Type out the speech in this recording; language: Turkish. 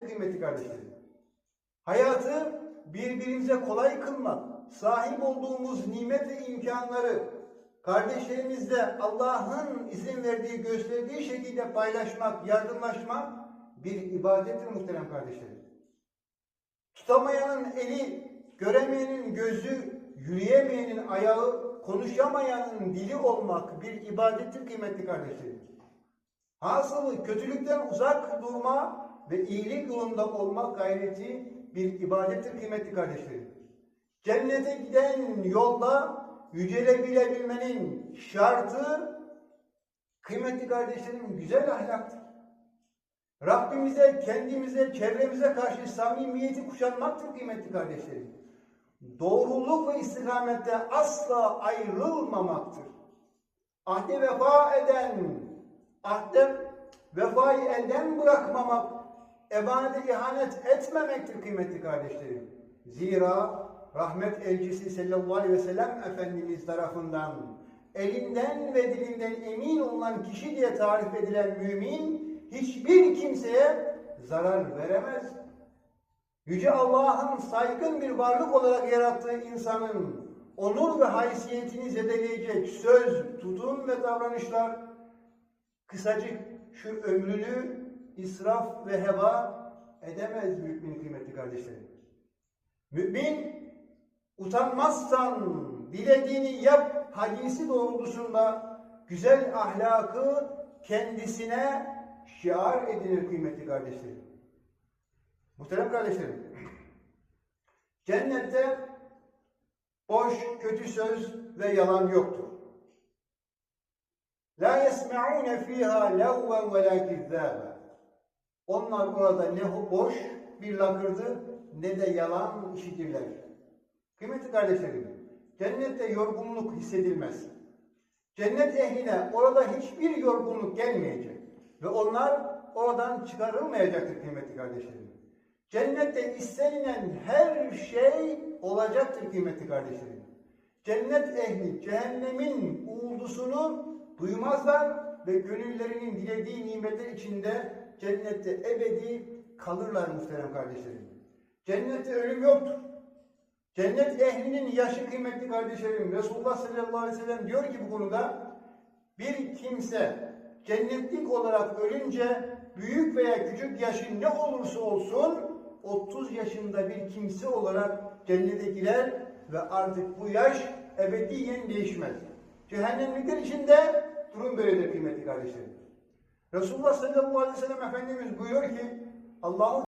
Kıymetli kardeşlerim. Hayatı birbirimize kolay kılmak, sahip olduğumuz nimet ve imkanları kardeşlerimizle Allah'ın izin verdiği, gösterdiği şekilde paylaşmak, yardımlaşmak bir ibadettir muhterem kardeşlerim. Tutamayanın eli, göremeyenin gözü, yürüyemeyenin ayağı, konuşamayanın dili olmak bir ibadettir kıymetli kardeşlerim. Hasılı kötülükten uzak durma ve iyilik yolunda olmak gayreti bir ibadettir kıymetli kardeşlerim. Cennete giden yolda yücelebilebilmenin şartı kıymetli kardeşlerim güzel ahlaktır. Rabbimize, kendimize, çevremize karşı samimiyeti kuşanmaktır kıymetli kardeşlerim. Doğruluk ve istikamette asla ayrılmamaktır. Ahde vefa eden, ahde vefayı elden bırakmamak, emanete ihanet etmemektir kıymetli kardeşlerim. Zira rahmet elçisi sallallahu aleyhi ve sellem Efendimiz tarafından elinden ve dilinden emin olan kişi diye tarif edilen mümin hiçbir kimseye zarar veremez. Yüce Allah'ın saygın bir varlık olarak yarattığı insanın onur ve haysiyetini zedeleyecek söz, tutum ve davranışlar kısacık şu ömrünü israf ve heba edemez mümin kıymetli kardeşlerim. Mümin utanmazsan dilediğini yap hadisi doğrultusunda güzel ahlakı kendisine şiar edinir kıymetli kardeşlerim. Muhterem kardeşlerim, cennette boş, kötü söz ve yalan yoktur. La yesme'une fiha levven ve la kizzâbe. Onlar orada ne boş bir lakırdı ne de yalan işitirler. Kıymetli kardeşlerim, cennette yorgunluk hissedilmez. Cennet ehline orada hiçbir yorgunluk gelmeyecek. Ve onlar oradan çıkarılmayacaktır kıymetli kardeşlerim. Cennette istenilen her şey olacaktır kıymetli kardeşlerim. Cennet ehli cehennemin uğuldusunu duymazlar ve gönüllerinin dilediği nimetler içinde cennette ebedi kalırlar muhterem kardeşlerim. Cennette ölüm yoktur. Cennet ehlinin yaşı kıymetli kardeşlerim. Resulullah sallallahu aleyhi ve sellem diyor ki bu konuda bir kimse cennetlik olarak ölünce büyük veya küçük yaşı ne olursa olsun 30 yaşında bir kimse olarak cennete girer ve artık bu yaş ebediyen değişmez. Cehennemlikler içinde durum böyledir kıymetli kardeşlerim. Resulullah sallallahu aleyhi ve sellem Efendimiz buyuruyor ki Allah'ın